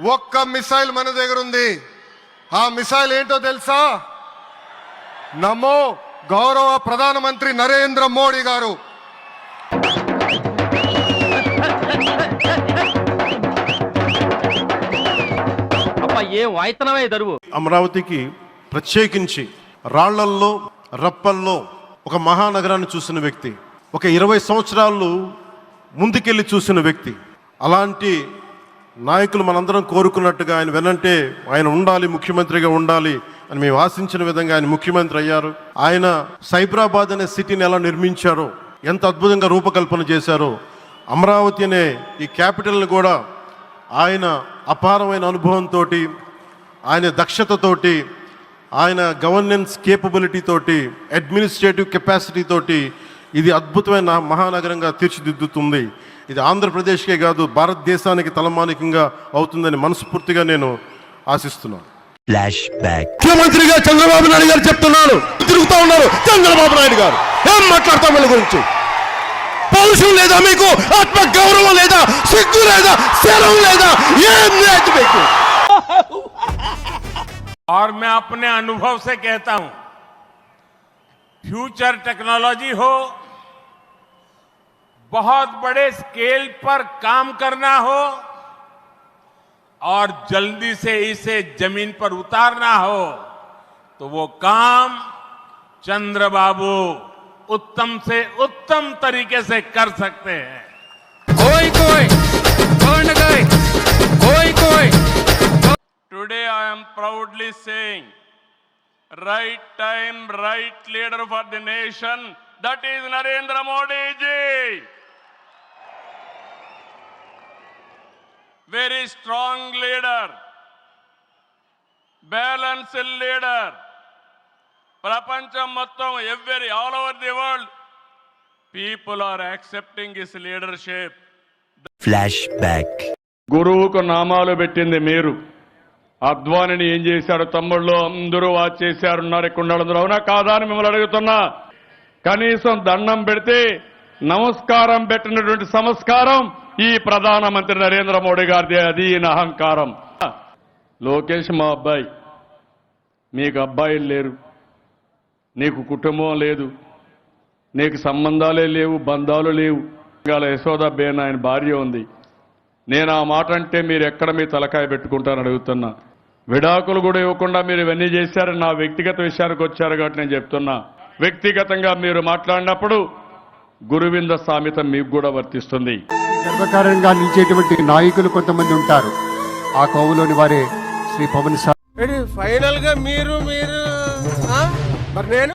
ఒక్క మిసైల్ మన దగ్గర ఉంది. ఆ మిసైల్ ఏంటో తెలుసా? నమో గౌరవ ప్రధానమంత్రి నరేంద్ర మోడీ గారు. ఏం వాయితనమే దరువు. అమరావతికి ప్రత్యేకించి రాళ్ళల్లో రప్పల్లో ఒక మహానగరాన్ని చూసిన వ్యక్తి ఒక ఇరవై సంవత్సరాలు ముందుకెళ్ళి చూసిన వ్యక్తి అలాంటి నాయకులు మనందరం కోరుకున్నట్టుగా ఆయన వెనంటే ఆయన ఉండాలి ముఖ్యమంత్రిగా ఉండాలి అని మేము ఆశించిన విధంగా ఆయన ముఖ్యమంత్రి అయ్యారు. ఆయన సైబరాబాద్ అనే సిటీని ఎలా నిర్మించారో ఎంత అద్భుతంగా రూపకల్పన చేశారో అమరావతి అనే ఈ క్యాపిటల్ని కూడా ఆయన అపారమైన అనుభవంతో ఆయన దక్షతతోటి ఆయన గవర్నెన్స్ కేపబిలిటీ తోటి అడ్మినిస్ట్రేటివ్ కెపాసిటీ తోటి ఇది అద్భుతమైన మహానగరంగా తీర్చిదిద్దుతుంది ఇది ఆంధ్రప్రదేశ్కే కాదు భారతదేశానికి తలమానికంగా అవుతుందని మనస్ఫూర్తిగా నేను ఆశిస్తున్నాను ఫ్లాష్ బ్యాక్ ముఖ్యమంత్రిగా చంద్రబాబు నాయుడు గారు చెప్తున్నారు తిరుగుతా ఉన్నారు చంద్రబాబు నాయుడు గారు ఏం మాట్లాడతాం వీళ్ళ గురించి పౌరుషం లేదా మీకు ఆత్మ గౌరవం లేదా సిగ్గు లేదా శరం లేదా ఏం లేదు మీకు और मैं अपने अनुभव से कहता हूं फ्यूचर टेक्नोलॉजी हो बहुत बड़े स्केल पर काम करना हो और जल्दी से इसे ज़मीन पर उतारना हो तो वो काम चंद्रबाबू उत्तम से उत्तम तरीके से कर सकते हैं। कोई कोई कोई कोई कोई। Today I am proudly saying time, right leader for the nation, that is Narendra Modi ji. Very strong leader, balanced leader. ప్రపంచం మొత్తం every all over the world people are accepting his leadership flash back గురువుకు నామాలు పెట్టింది మీరు అద్వానిని ఏం చేశాడు తమ్ముళ్ళు? అందరూ వాచ్ చేశారు ఉన్నారు ఇక్కడ ఉండాలందరూ అవునా కాదా అని మిమ్మల్ని అడుగుతున్నా. కనీసం దండం పెడితే నమస్కారం పెట్టినటువంటి సంస్కారం ఈ ప్రధానమంత్రి నరేంద్ర మోడీ గారిది. అది ఈయన అహంకారం. లోకేష్ మా అబ్బాయి. మీకు అబ్బాయిలు లేరు. నీకు కుటుంబం లేదు. నీకు సంబంధాలే లేవు బంధాలు లేవు. ఇవాళ యశోద బేన్ ఆయన భార్య ఉంది. నేను ఆ మాట అంటే మీరు ఎక్కడ మీ తలకాయ పెట్టుకుంటారని అడుగుతున్నా. విడాకులు కూడా ఇవ్వకుండా మీరు ఇవన్నీ చేశారని నా వ్యక్తిగత విషయానికి వచ్చారు కాబట్టి నేను చెప్తున్నా. వ్యక్తిగతంగా మీరు మాట్లాడినప్పుడు గురువింద సామెత మీకు కూడా వర్తిస్తుంది. గర్వకారంగా నిలిచేటువంటి నాయకులు కొంతమంది ఉంటారు. ఆ కోవలోని వారే శ్రీ పవన్ సార్. ఫైనల్గా మీరు మీరు మరి నేను